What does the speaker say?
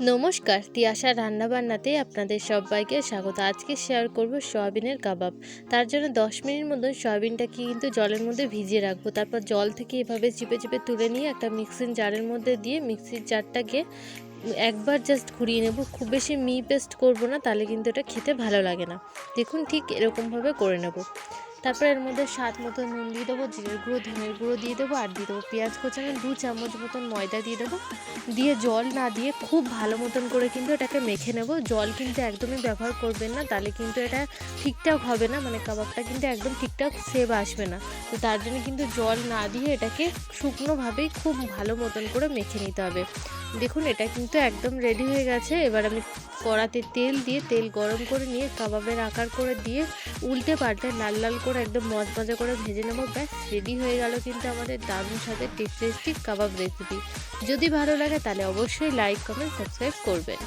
নমস্কার, তিয়াশা রান্নাবান্নাতে আপনাদের সবাইকে স্বাগত। আজকে শেয়ার করব সয়াবিনের কাবাব। তার জন্য দশ মিনিট মতন সয়াবিনটাকে কিন্তু জলের মধ্যে ভিজিয়ে রাখব। তারপর জল থেকে এভাবে চিপে চিপে তুলে নিয়ে একটা মিক্সিং জারের মধ্যে দিয়ে মিক্সির জারটাকে একবার জাস্ট ঘুরিয়ে নেব। খুব বেশি মি পেস্ট করব না, তাহলে কিন্তু এটা খেতে ভালো লাগে না। দেখুন ঠিক এরকমভাবে করে নেব। তারপর এর মধ্যে স্বাদ মতো নুন দিয়ে দেবো, জিরের গুঁড়ো, ধনের গুঁড়ো দিয়ে দেবো, আর দিয়ে দেবো পেঁয়াজ কোচানো দু চামচ মতন ময়দা দিয়ে দেবো। দিয়ে জল না দিয়ে খুব ভালো মতন করে কিন্তু এটাকে মেখে নেব। জল কিন্তু একদমই ব্যবহার করবেন না, তাহলে কিন্তু এটা ঠিকঠাক হবে না মানে কাবাবটা কিন্তু একদম ঠিকঠাক সেভ আসবে না। তো তার জন্য কিন্তু জল না দিয়ে এটাকে শুকনোভাবেই খুব ভালো মতন করে মেখে নিতে হবে। দেখুন, এটা কিন্তু একদম রেডি হয়ে গেছে। এবার আমি কড়াতে তেল দিয়ে তেল গরম করে নিয়ে কাবাবের আকার করে দিয়ে উল্টে পাল্টে লাল লাল করে একদম মজ মজা করে ভেজে নেব। ব্যাস রেডি হয়ে গেল কিন্তু আমাদের দারুণ সাথে টেস্টি টেস্টি কাবাব রেসিপি যদি ভালো লাগে তাহলে অবশ্যই লাইক কমেন্ট সাবস্ক্রাইব করবেন।